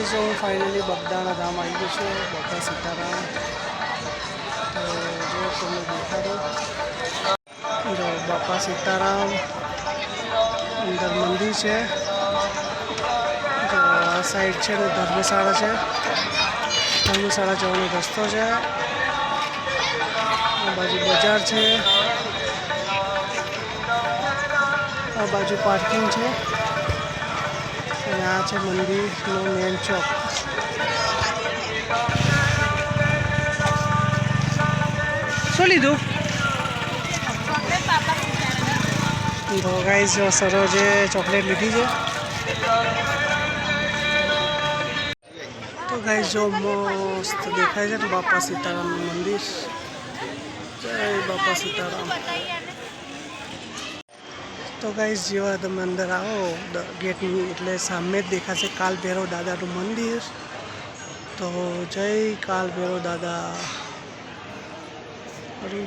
Guys હું finally Bagdana ધામ આવી ગયો છું, બાપા સીતારામ. તો જો તમને દેખાડો. જો બાપા સીતારામ અંદર મંદિર છે. જો આ સાઈડ છે ધર્મશાળા છે. ધર્મશાળા જવાનો રસ્તો છે. આ બાજુ બજાર છે. આ બાજુ પાર્કિંગ છે. અને આ છે મંદિરનો મેન ચોક શું લીધું તો ગાઈઝ સરોજે ચોકલેટ લીધી છે તો ગાઈઝ જો મસ્ત દેખાય છે ને બાપા સીતારામનું મંદિર જય બાપા સીતારામ તો ગાઈઝ જેવા તમે અંદર આવો ગેટની એટલે સામે જ દેખાશે કાલ ભૈરવ દાદાનું મંદિર. તો જય કાલ ભૈરવ દાદા. અરે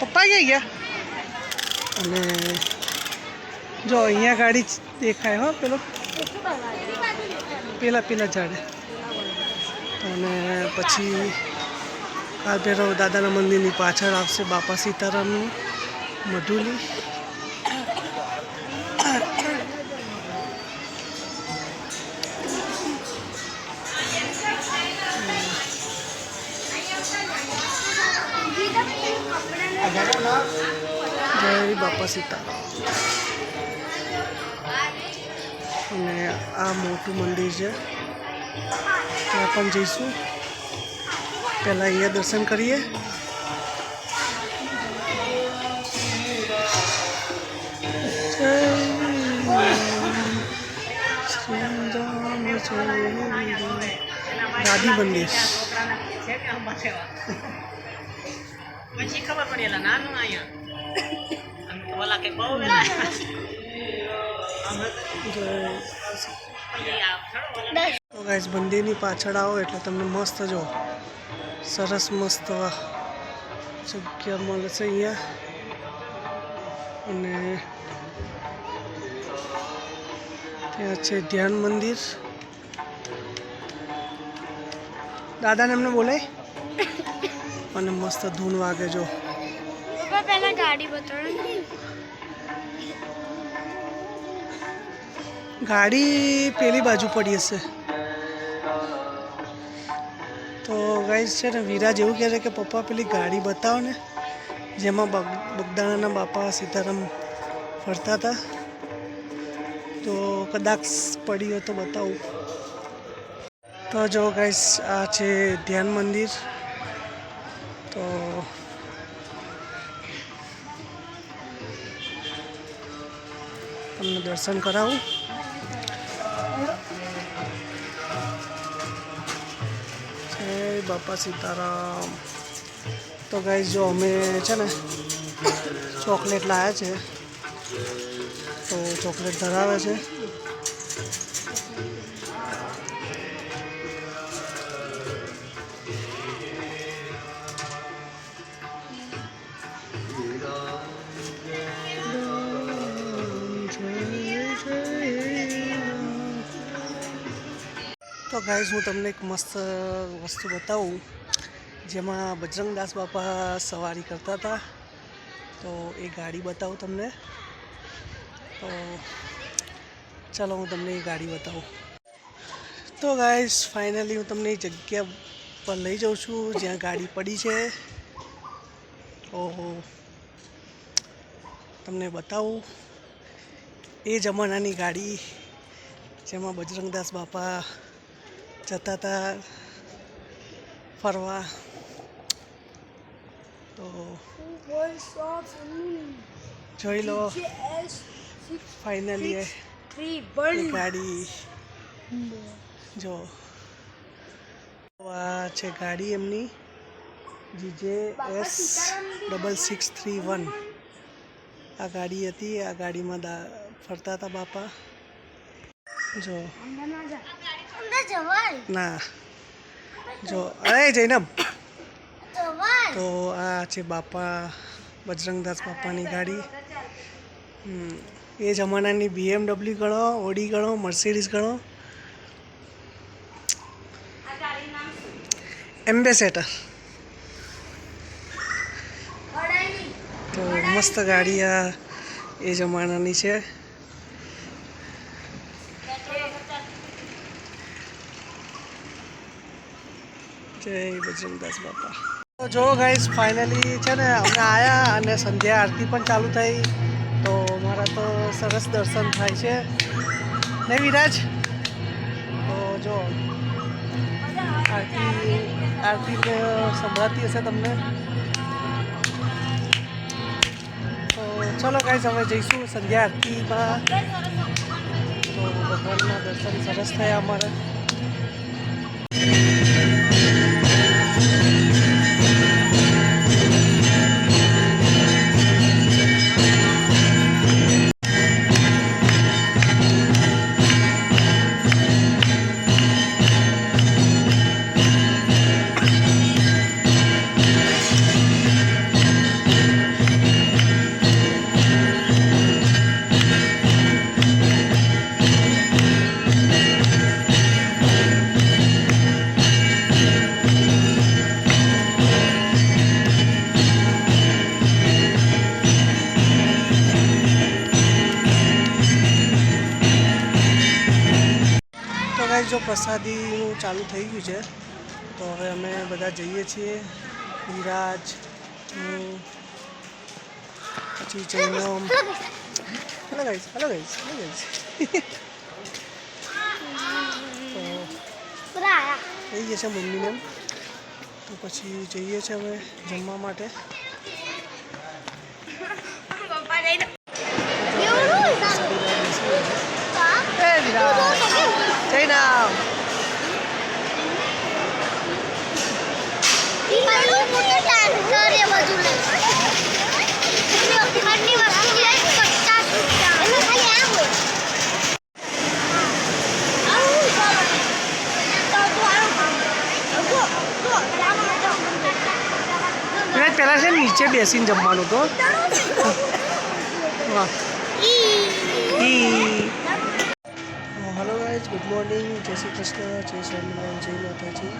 પપ્પા ક્યાં ગયા? અને જો, અહીંયા ગાડી દેખાય, હો, પેલો. પેલા પેલા ઝાડે. અને પછી કાલ ભૈરવ દાદાના મંદિરની પાછળ આવશે બાપા સીતારામનું. મઢુલી જય બાપા સીતારામ અને આ મોટું મંદિર છે ત્યાં પણ જઈશું પહેલાં અહીંયા દર્શન કરીએ જય રામ. મંદિર પછી ખબર પડી એલા નાનું અહીંયા. ઓલા કે બહુ તો ગાઈઝ મંદિરની પાછળ આવો એટલે તમને મસ્ત જો સરસ મસ્ત જગ્યા મળશે અહીંયા. અને ત્યાં છે ધ્યાન મંદિર. દાદાને એમને બોલાય. અને મસ્ત ધૂન વાગે જો. પહેલા ગાડી બતાવો ગાડી પેલી બાજુ પડી હશે. તો ગાઈઝ છે ને વિરાજ એવું કહે છે કે પપ્પા પેલી ગાડી બતાવો ને. જેમાં બગ- બગદાણાના બાપા સીતારામ ફરતા હતા. તો કદાચ પડી હોય તો બતાવું. તો જો ગાઈસ આ છે ધ્યાન મંદિર. તો તમને દર્શન કરાવું. જય બાપા સીતારામ. તો ગાઈસ જો અમે છે ને ચોકલેટ લાવ્યા છે, તો ચોકલેટ ધરાવે છે. તો ગાઈઝ હું તમને એક મસ્ત વસ્તુ બતાવું. જેમાં બજરંગદાસ બાપા સવારી કરતા હતા. તો એ ગાડી બતાવું તમને. તો ચાલો હું તમને એ ગાડી બતાવું. તો ગાઈઝ ફાઇનલી હું તમને એ જગ્યા પર લઈ જાઉં છું, જ્યાં ગાડી પડી છે. ઓહો. તમને બતાવું. એ જમાનાની ગાડી, જેમાં બજરંગદાસ બાપા જતા હતા ફરવા. તો જોઈ લો ફાઇનલી ગાડી. જો. આ છે ગાડી એમની GJ S double six three one. આ ગાડી હતી, આ ગાડીમાં ફરતા હતા બાપા. જો. ના. જો અરે જૈનબ તો આ છે બાપા બજરંગદાસ બાપાની ગાડી. એ જમાનાની બીએમડબલ્યુ ગણો ઓડી ગણો મર્સિડીઝ ગણો. એમ્બેસેટર તો મસ્ત ગાડી આ એ જમાનાની છે. જય બજરંગદાસ બાપા. જો ગાઈસ ફાઇનલી છે ને અમે આવ્યા અને સંધ્યા આરતી પણ ચાલુ થઈ. તો મારા તો સરસ દર્શન થાય છે. ને વિરાજ? તો જો, આરતી આરતી સંભળાતી હશે તમને. તો ચલો ગાઈસ હવે જઈશું સંધ્યા આરતીમાં. તો ભગવાનના દર્શન સરસ થયા અમારે. તો ગાઈ જો પ્રસાદીનું ચાલુ થઈ ગયું છે. તો હવે અમે બધા જઈએ છીએ. વિરાજ હું પછી Jainam. Hello guys hello guys hello guys તો બધા આયા થઈ ગયા છે મમ્મીને તો પછી જઈએ છીએ હવે જમવા માટે પપ્પા જઈને એવું પ્રસાદી લેવા બેસી ગયા છે. પપ્પા એ વિરાજ જયનામ પેલું મોટું ટેન્કર એ બધું લે ઘરની વસ્તુ લે પચાસ રૂપિયા એમાં ખાલી આ હોય આવું કરો. તો તું આવું કામ. જો, જો, રામા જો. વિરાજ પહેલાં છે ને નીચે બેસીને જમવાનું તો વાહ ઈ. ઈ હેલો ગાઈઝ ગુડ મોર્નિંગ જય શ્રી કૃષ્ણ જય સ્વામિનારાયણ જય માતાજી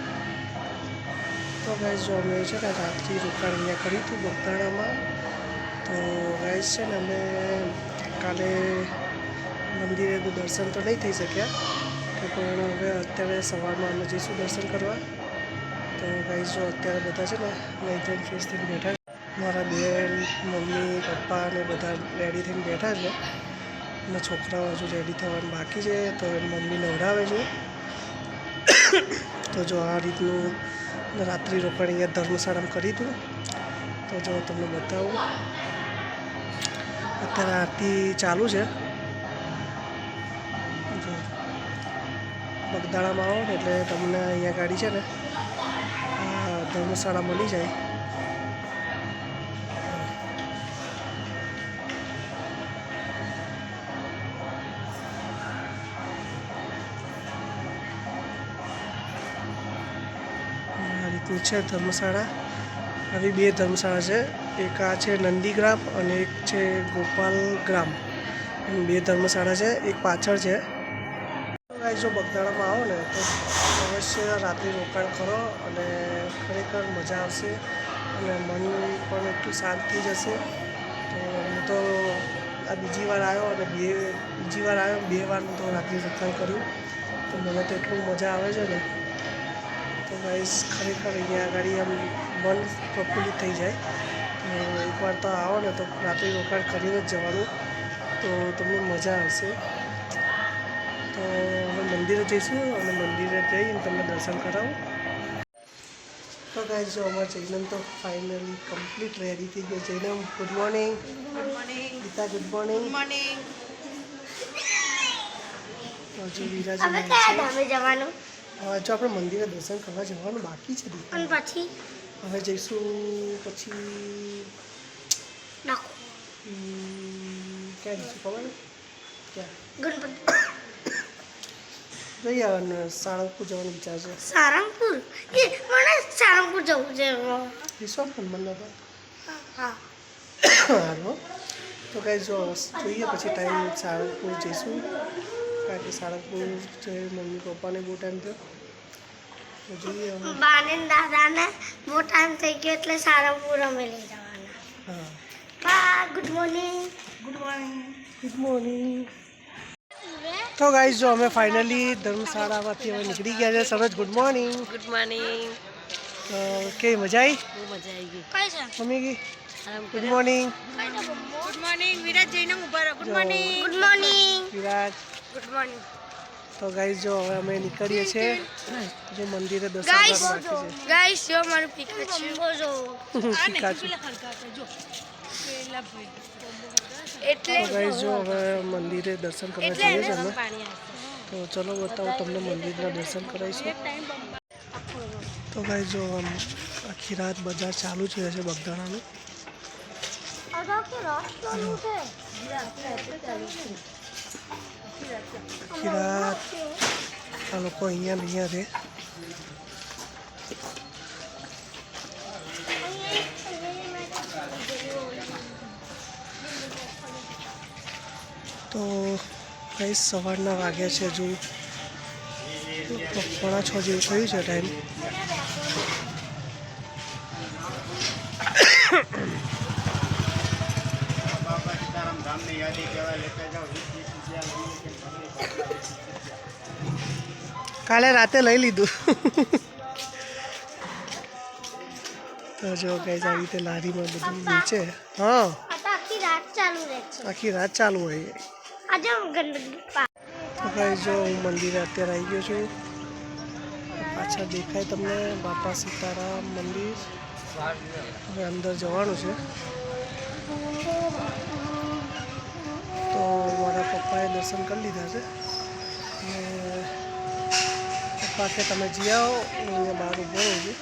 તો ગાઈઝ જો અમે છે ને રાતથી રોકાણ અહીંયા કર્યું હતું બગદાણામાં તો ગાઈઝ છે ને અમે કાલે મંદિરે તો દર્શન તો નહીં થઈ શક્યા કે પણ હવે અત્યારે સવારમાં અમે જઈશું દર્શન કરવા તો ગાઈઝ જો અત્યારે બધા છે ને નહીં થઈને ફ્રેશ થઈને બેઠા છે. મારા બેન, મમ્મી, પપ્પા ને બધા રેડી થઈને બેઠા છે. અને છોકરાઓ હજુ રેડી થવાનું બાકી છે, તો મમ્મી નવડાવે છે. તો જો આ રીતનું રાત્રિ રોકાણ અહીંયા ધર્મશાળામાં કરી હતું તો જો તમને બતાવું. અત્યારે આરતી ચાલુ છે. બગદાણામાં આવો ને એટલે તમને અહીંયા ગાડી છે ને ધર્મશાળા મળી જાય. છે ધર્મશાળા. આવી બે ધર્મશાળા છે. એક આ છે નંદીગ્રામ અને એક છે ગોપાલ ગ્રામ. એમ બે ધર્મશાળા છે. એક પાછળ છે. જો બગદાણામાં આવો ને, તો અવશ્ય રાત્રિ રોકાણ કરો અને ખરેખર મજા આવશે અને મન પણ એટલું શાંત થઈ જશે. તો હું તો આ બીજી વાર આવ્યો અને બે, બીજી વાર આવ્યો, બે વાર તો રાત્રિ રોકાણ કર્યું. તો મને તો એટલું મજા આવે છે ને. તો ગાઈસ ખરેખર અહીંયા આગળ આમ મન પ્રફુલ્લિત થઈ જાય. તો એકવાર તો આવો ને તો રાત્રિ રોકાણ કરીને જ જવાનું. તો તમને મજા આવશે. તો હવે મંદિરે જઈશું અને મંદિરે જઈને તમને દર્શન કરાવું. તો ગાઈસ જો અમારે જૈનમ તો ફાઇનલી કમ્પ્લીટ રેડી થઈ ગયો Jainam good morning good morning Geeta good morning morning તો હજુ વિરાજ હવે કયા ધામે જવાનું? જો આપણે મંદિરે દર્શન કરવા જવાનું બાકી છે. અને પછી? હવે જઈશું પછી ક્યાં જઈશું ખબર? ક્યાં? જઈ આવવાનું સાળંગપુર જવાનો વિચાર છે. સારંગપુર એ મને સારંગપુર જવું છે. રિસોર્ટ પણ મને હતા હા. હાલો. તો કાંઈ જો જોઈએ પછી ટાઈમ સારંગપુર જઈશું. કારણ કે સાળંગપુર છે મમ્મી પપ્પાને બહુ ટાઈમ થયો. તો બાને દાદાને બહુ ટાઈમ થઈ ગયો એટલે સારંગપુર અમે લઈ જવાના. હા. બા good morning good morning good morning તો ગાઈઝ જો અમે ફાઇનલી ધર્મશાળામાંથી હવે નીકળી ગયા છે. સરસ ગુડ મોર્નિંગ ગુડ મોર્નિંગ કેવી મજા આવી મજા આવી ગઈ. કઈ છે? મમ્મી કી? Good morning good morning Viraj જઈને ઊભા રહો. જો good morning Viraj. Good morning તો ગાઈઝ જો હવે અમે નીકળીએ છીએ જો મંદિરે દર્શન કરવા બાકી ગાઈસ જો મારું પિકાચુ બોજો છે પિકાચુ. એટલે તો ગાઈઝ જો હવે મંદિરે દર્શન કરવા જઈએ છીએ અમે. તો ચલો બતાવું તમને મંદિરના દર્શન કરાવીશું તો ગાઈઝ જો આખી રાત બજાર ચાલુ જ રહે છે બગદાણાનું. અગાઉ કે ચાલુ છે. આખી રાત આ લોકો અહીંયા ને અહીંયા રહે. તો કઈ સવારના વાગ્યા છે હજુ. પોણા છ જેવું થયું છે ટાઈમ કાલે રાતે લઈ લીધું. તો જો કઈ આવી રીતે લારીમાં બધું વેચે હા. આખી રાત ચાલુ હોય. તો ભાઈ જો હું મંદિરે અત્યારે આવી ગયો છું. પાછળ દેખાય તમને બાપા સીતારામ મંદિર. હવે અંદર જવાનું છે. તો મારા પપ્પાએ દર્શન કરી લીધા છે. અને કે તમે જી આવો. અહીંયા બહાર ઊભો રહું છું.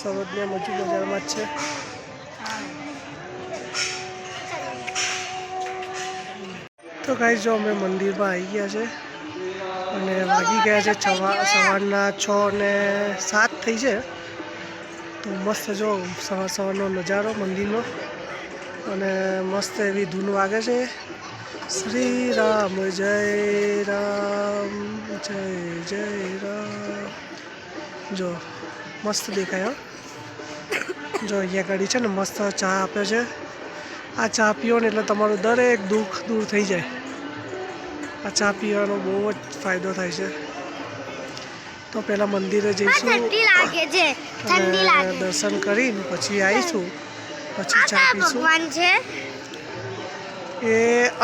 સરોજને મજુ બજારમાં જ છે. તો કાંઈ જો અમે મંદિરમાં આવી ગયા છે અને વાગી ગયા છે સવારના છ ને સાત થઈ છે. તો મસ્ત જો સવાર સવારનો નજારો મંદિરનો. અને મસ્ત એવી ધૂન વાગે છે. શ્રી રામ જય રામ જય જય રામ. જો મસ્ત દેખાય જો અહીંયા ગાડી છે ને મસ્ત ચા આપે છે. આ ચા પીઓ ને એટલે તમારું દરેક દુઃખ દૂર થઈ જાય. આ ચા પીવાનો બહુ જ ફાયદો થાય છે. તો પહેલાં મંદિરે જઈશું. દર્શન કરીને પછી આવીશું પછી ચા પીશું. ભગવાન છે? એ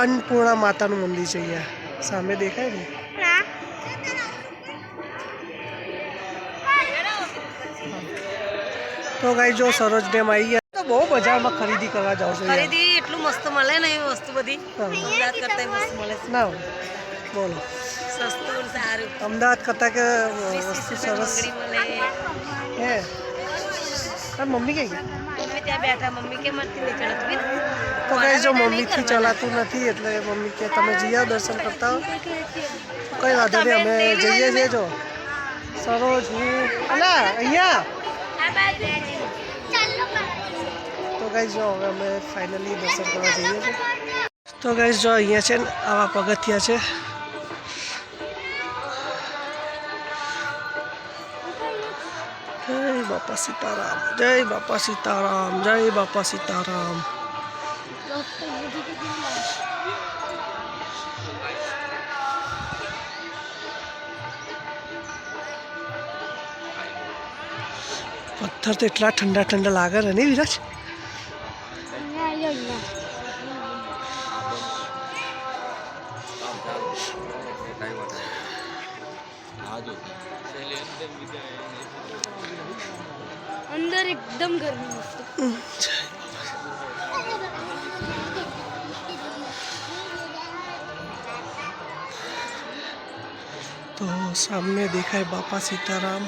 અન્નપૂર્ણા માતાનું મંદિર છે અહીંયા. સામે દેખાય ને? તો ગાઈ જો સરોજ ડેમ આવી ગયા. તો બહુ બજારમાં ખરીદી કરવા જાવ છો ખરીદી એટલું મસ્ત મળે ને એ વસ્તુ બધી. અમદાવાદ કરતા મસ્ત મળે. છે ના બોલો. સસ્તું સારું. અમદાવાદ કરતા કે વસ્તુ સરસ? મળે. હે? મમ્મી કઈ ગઈ? મમ્મી ત્યાં બેઠા. મમ્મી કે મરતી નહીં ચડતું તો કઈ જો મમ્મીથી ચલાતું નથી એટલે મમ્મી કે તમે જઈએ દર્શન કરતા હો. કઈ વાંધો નહીં અમે જઈએ છીએ જો. સરોજ હું અલા અહીંયા. તો કઈ જો હવે અમે ફાઇનલી દર્શન કરવા જઈએ છીએ. તો કઈ જો અહીંયા છે ને આવા પગથિયા છે. જય બાપા સીતારામ જય બાપા સીતારામ જય બાપા સીતારામ. પથ્થર તો એટલા ઠંડા ઠંડા લાગે ને નહીં વિરાજ તો સામને દેખાય બાપા સીતારામ.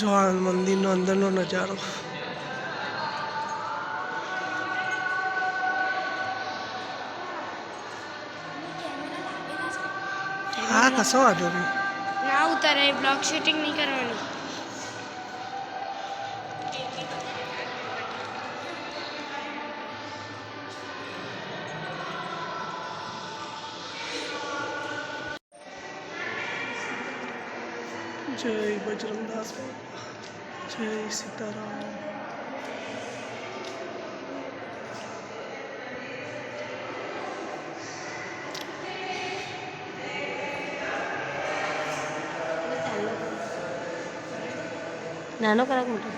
જો આ મંદિરનો અંદરનો નજારો. હા કશો વાંધો નહીં ના ઉતારે બ્લોક શૂટિંગ નહીં કરવાની. જય બજરંગદાસ જય સીતારામ. નાનો કરાક મોટો.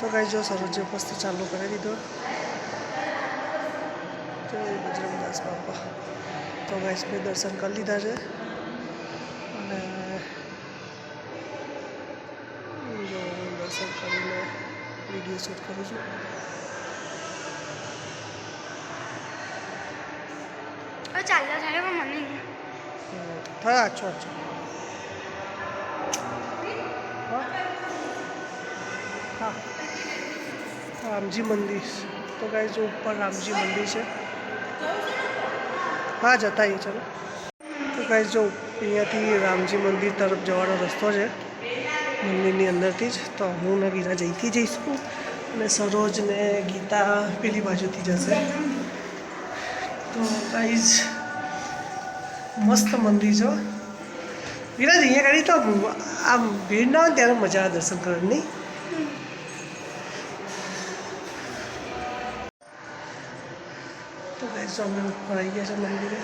તો કાંઈ જો સરોજે મસ્ત ચાલુ કરી દીધો. જય બજરંગદાસ બાપા. તો ગાઈસ મેં દર્શન કરી લીધા છે અને જો હું દર્શન કરીને વીડિયો શૂટ કરું છું ચાલ્યા થાય પણ મને હા રામજી મંદિર તો ગાઈસ જો ઉપર રામજી મંદિર છે હા જતા આવીએ ચલો તો ગાઈસ જો અહીંયાથી રામજી મંદિર તરફ જવાનો રસ્તો છે મંદિરની અંદરથી જ તો હું ને ગીતા જઈથી જઈશું અને સરોજ ને ગીતા પેલી બાજુથી જશે. તો ગાઈઝ મસ્ત મંદિર છે વિરાજ, અહીંયા ગાડી તો આમ ભીડ ના હોય ત્યારે મજા આવે દર્શન કરવાની. તો ગાઈઝ અમે આવી ગયા છે મંદિરે.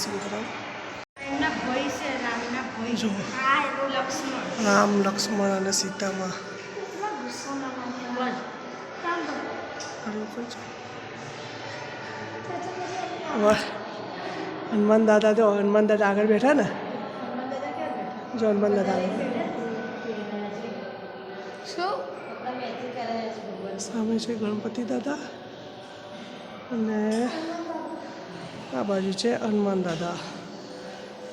દર્શન કરાવું જો. રામ લક્ષ્મણ અને સીતામાં. હનુમાન દાદા જો હનુમાન દાદા આગળ બેઠા ને? જો હનુમાન દાદા આગળ. સામે છે ગણપતિ દાદા અને આ બાજુ છે હનુમાન દાદા.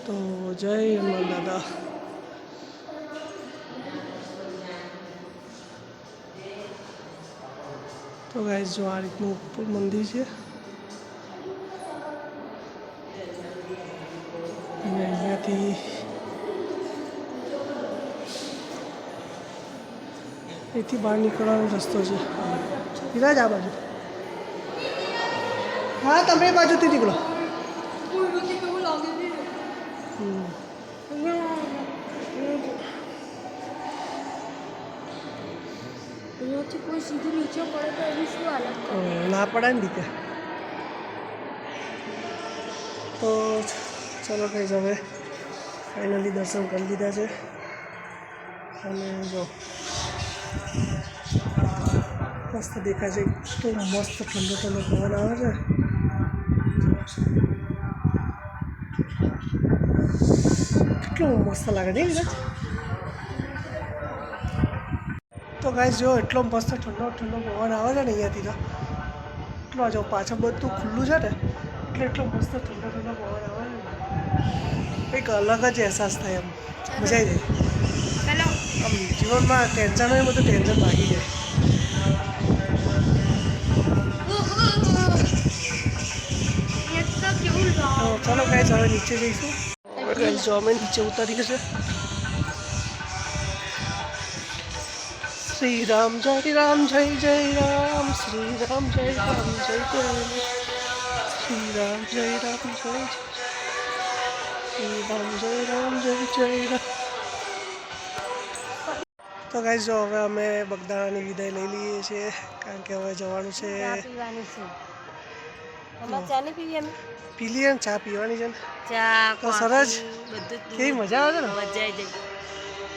તો જય હનુમાન દાદા. તો ગાઈઝ જો આ રીતનું મંદિર છે. અને અહીંયાથી એથી બહાર નીકળવાનો રસ્તો છે. વિરાજ, આ બાજુ. હા, તમે બાજુથી નીકળો. સીધું નીચે પડે તો એની શું હાલત? ના પડે ને દીકરા. તો ચલો કઈ હવે ફાઇનલી દર્શન કરી લીધા છે. અને જો, મસ્ત દેખાય છે. એટલું મસ્ત ઠંડો ઠંડો પવન આવે છે. કેટલું મસ્ત લાગે નહીં તો ગાઈસ જો એટલો મસ્ત ઠંડો ઠંડો પવન આવે છે ને અહીંયાથી તો એટલો જો પાછળ બધું ખુલ્લું છે ને એટલે એટલો મસ્ત ઠંડો ઠંડો પવન આવે છે કંઈક અલગ જ અહેસાસ થાય એમ. મજા આવી જાય. આમ જીવનમાં ટેન્શન હોય બધું ટેન્શન ભાગી જાય. ચાલો કાંઈ ચાલો હવે નીચે જઈશું. જો અમે નીચે ઉતારી છે શ્રી રામ જય રામ જય જય રામ શ્રી રામ જય રામ જય જય રામ શ્રી રામ જય રામ જય જય શ્રી રામ જય રામ જય જય રામ તો ગાઈસ જો હવે અમે બગદાણાની વિદાય લઈ લઈએ છીએ કારણ કે હવે જવાનું છે. પીલી ચા પીવાની છે ને? ચા તો સરસ. કેવી મજા આવે છે ને? મજા આવી જાય.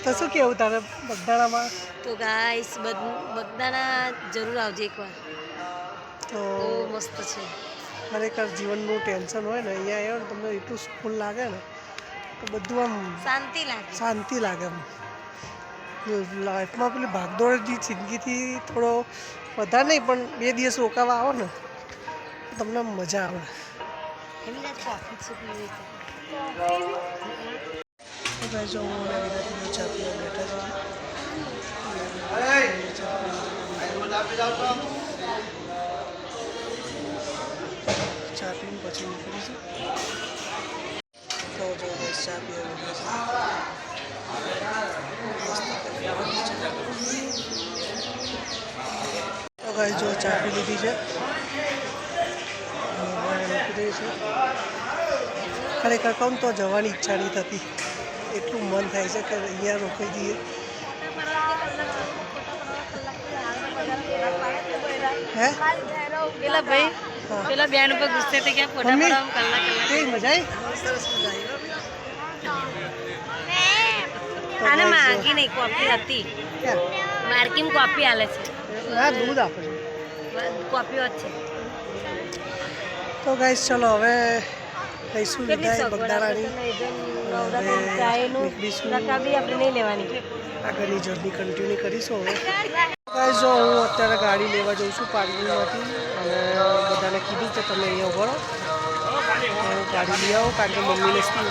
તો શું કેવું તારે બગદાણામાં તો ગાઈસ બગદાણા જરૂર આવજે એકવાર. તો મસ્ત છે. ખરેખર જીવનનું ટેન્શન હોય ને અહીંયા આવ્યો ને તમને એટલું સુકૂન લાગે ને તો બધું આમ શાંતિ લાગે. શાંતિ લાગે એમ લાઈફમાં પેલી ભાગદોડની જિંદગીથી થોડો વધારે નહીં પણ બે દિવસ રોકાવા આવો ને તમને મજા આવે. એમ જ કોફી છે પીવી તો. જો હું અને વિરાટ ચા પીવા બેઠા છીએ ચા પીને પછી નીકળીશું તો જો બસ ચા પીવા બેઠા છે. તો ગાઈ જો ચા પી લીધી છે. ખરેખર કહું તો જવાની ઈચ્છા નહીં થતી. એટલું મન થાય છે કે અહીંયા રોકાઈ જઈએ. હે? પેલા ભાઈ પેલા બેન ઉપર ગુસ્સે થઈ ગયા ફોટા પડાવ કલાક કલાક. મજા આવી? સરસ મજા આવી આને માગી નહીં કોપી હતી. માર્કીમ કોપી આલે છે. હા દૂધ આપે. કોપીઓ જ છે. તો ગાઈસ ચલો હવે લઈશું લીધા બગદાણાની આપણે નહીં લેવાની. આગળની જર્ની કન્ટિન્યુ કરીશું હવે. જો હું અત્યારે ગાડી લેવા જઉં છું પાર્કિંગમાંથી અને બધાને કીધું કે તમે અહીંયા ઊભો રહો. ગાડી લઈ આવો કારણ કે મમ્મીને શું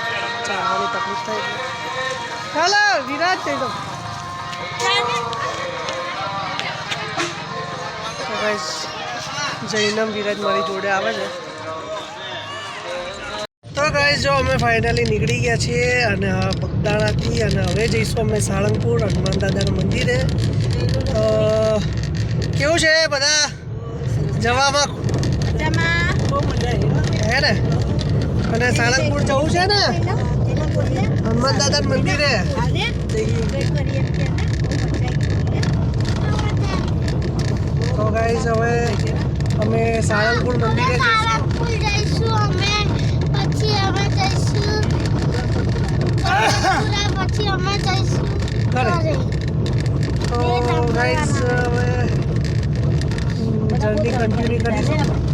ચાલવાની તકલીફ થાય ચાલો વિરાજ થઈ તો જૈનમ વિરાજ મારી જોડે આવે છે. તો ગાઈસ જો અમે ફાઇનલી નીકળી ગયા છીએ અને આ બગદાણાથી અને હવે જઈશું અમે સાળંગપુર હનુમાન દાદાના મંદિરે. કેવું છે બધા? જવામાં હે ને? અને સાળંગપુર જવું છે ને? હનુમાન દાદાના મંદિરે? તો ગાઈઝ હવે અમે સાળંગપુર મંદિરે જઈશું. પછી અમે જઈશું ઘરે. તો ગાઈસ હવે જર્ની કન્ટિન્યુ કરીશું